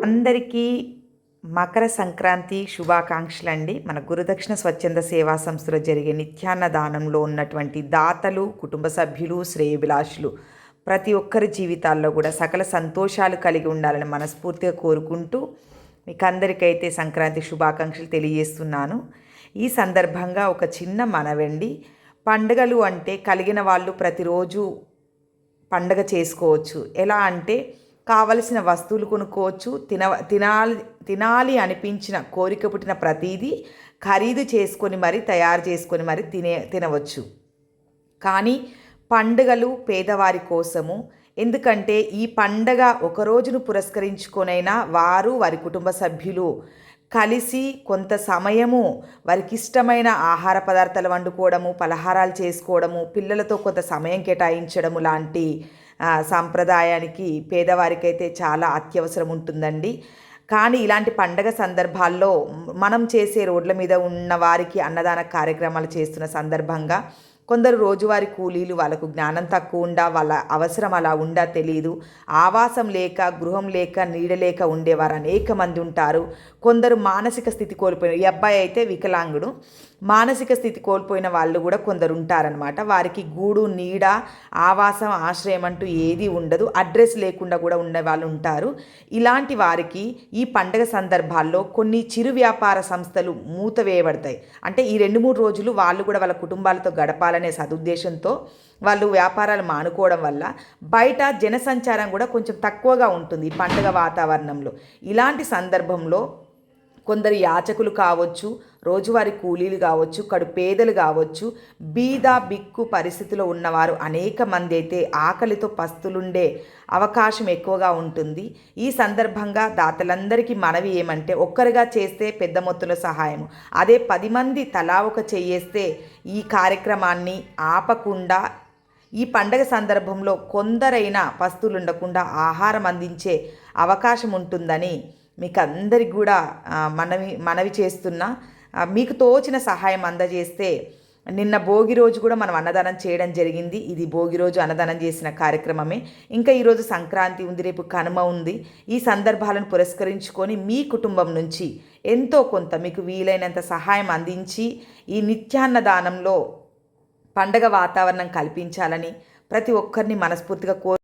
అందరికీ మకర సంక్రాంతి శుభాకాంక్షలు అండి. మన గురుదక్షిణ స్వచ్ఛంద సేవా సంస్థలో జరిగే నిత్యాన్న దానంలో ఉన్నటువంటి దాతలు కుటుంబ సభ్యులు శ్రేయభిలాషులు ప్రతి ఒక్కరి జీవితాల్లో కూడా సకల సంతోషాలు కలిగి ఉండాలని మనస్ఫూర్తిగా కోరుకుంటూ మీకు అందరికైతే సంక్రాంతి శుభాకాంక్షలు తెలియజేస్తున్నాను. ఈ సందర్భంగా ఒక చిన్న మనవండి. పండుగలు అంటే కలిగిన వాళ్ళు ప్రతిరోజు పండగ చేసుకోవచ్చు. ఎలా అంటే కావలసిన వస్తువులు కొనుక్కోవచ్చు. తిన తినాలి తినాలి అనిపించిన కోరిక పుట్టిన ప్రతీదీ ఖరీదు చేసుకొని మరి తయారు చేసుకొని మరి తినే తినవచ్చు. కానీ పండుగలు పేదవారి కోసము. ఎందుకంటే ఈ పండగ ఒక రోజును పురస్కరించుకొనైనా వారు వారి కుటుంబ సభ్యులు కలిసి కొంత సమయము వారికి ఇష్టమైన ఆహార పదార్థాలు వండుకోవడము పలహారాలు చేసుకోవడము పిల్లలతో కొంత సమయం కేటాయించడము లాంటి సాంప్రదాయానికి పేదవారికైతే చాలా అత్యవసరం ఉంటుందండి. కానీ ఇలాంటి పండగ సందర్భాల్లో మనం చేసే రోడ్ల మీద ఉన్న వారికి అన్నదాన కార్యక్రమాలు చేస్తున్న సందర్భంగా కొందరు రోజువారి కూలీలు వాళ్ళకు జ్ఞానం తక్కువ ఉండా వాళ్ళ అవసరం అలా ఉండా తెలియదు ఆవాసం లేక గృహం లేక నీడ లేక ఉండేవారు అనేక మంది ఉంటారు. కొందరు మానసిక స్థితి కోల్పోయిన ఈ అబ్బాయి అయితే వికలాంగుడు. మానసిక స్థితి కోల్పోయిన వాళ్ళు కూడా కొందరు ఉంటారనమాట వారికి గూడు నీడ ఆవాసం ఆశ్రయం అంటూ ఏది ఉండదు. అడ్రస్ లేకుండా కూడా ఉండే వాళ్ళు ఉంటారు. ఇలాంటి వారికి ఈ పండగ సందర్భాల్లో కొన్ని చిరు వ్యాపార సంస్థలు మూతవేయబడతాయి అంటే ఈ రెండు మూడు రోజులు వాళ్ళు కూడా వాళ్ళ కుటుంబాలతో గడపాలనే సదుద్దేశంతో వాళ్ళు వ్యాపారాలు మానుకోవడం వల్ల బయట జనసంచారం కూడా కొంచెం తక్కువగా ఉంటుంది ఈ పండుగ వాతావరణంలో. ఇలాంటి సందర్భంలో కొందరు యాచకులు కావచ్చు రోజువారి కూలీలు కావచ్చు కడు పేదలు కావచ్చు బీద బిక్కు పరిస్థితిలో ఉన్నవారు అనేక మంది అయితే ఆకలితో పస్తులుండే అవకాశం ఎక్కువగా ఉంటుంది. ఈ సందర్భంగా దాతలందరికీ మనవి ఏమంటే ఒక్కరుగా చేస్తే పెద్ద మొత్తంలో సహాయం అదే పది మంది తలా ఒక చేయేస్తే ఈ కార్యక్రమాన్ని ఆపకుండా ఈ పండగ సందర్భంలో కొందరైనా పస్తులు ఉండకుండా ఆహారం అందించే అవకాశం ఉంటుందని మీకు అందరికి కూడా మనవి మనవి చేస్తున్నా మీకు తోచిన సహాయం అందజేస్తే నిన్న భోగి రోజు కూడా మనం అన్నదానం చేయడం జరిగింది. ఇది భోగి రోజు అన్నదానం చేసిన కార్యక్రమమే. ఇంకా ఈరోజు సంక్రాంతి ఉంది రేపు కనుమ ఉంది. ఈ సందర్భాలను పురస్కరించుకొని మీ కుటుంబం నుంచి ఎంతో కొంత మీకు వీలైనంత సహాయం అందించి ఈ నిత్యాన్నదానంలో పండగ వాతావరణం కల్పించాలని ప్రతి ఒక్కరిని మనస్ఫూర్తిగా కో